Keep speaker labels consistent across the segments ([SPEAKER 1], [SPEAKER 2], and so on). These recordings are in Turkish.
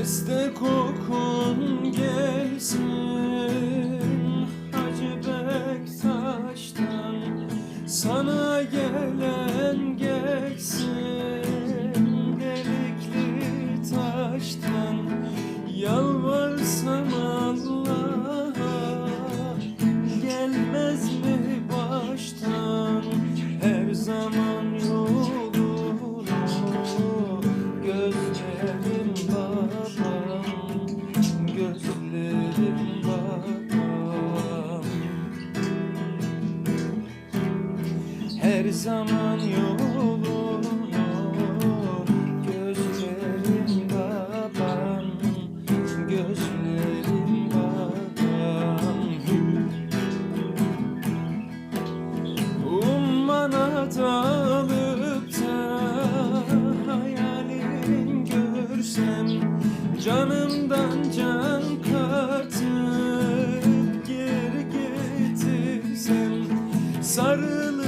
[SPEAKER 1] Beste kokun gelsin Hacı Bektaş'tan Sana gelen geçsin Delikli taştan Zaman yolunu Gözlerim babam Gözlerim babam Ummana dalıp da hayalin görsem Canımdan can katıp geri getirsem Sarılıp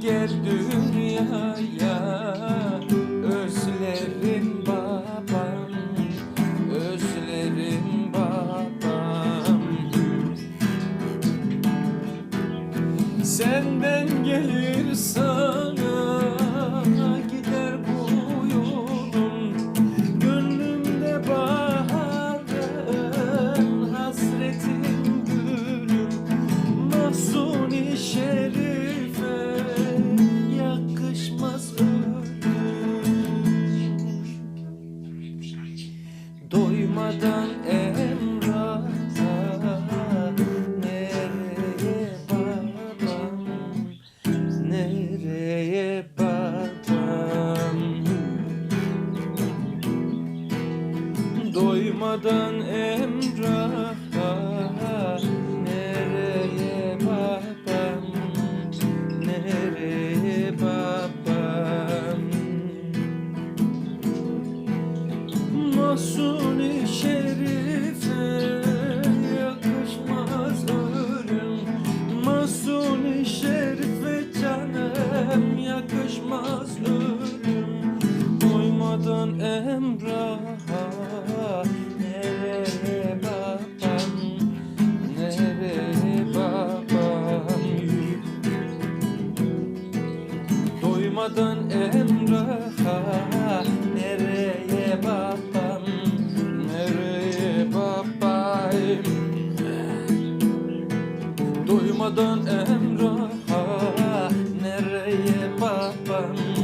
[SPEAKER 1] gel dünyaya Özlerim babam Özlerim babam. Senden gelir Doymadan emrata Nereye babam Nereye babam Doymadan emraha Doymadan Emrah'a Nereye babam Nereye babayım Doymadan Emrah'a Nereye babam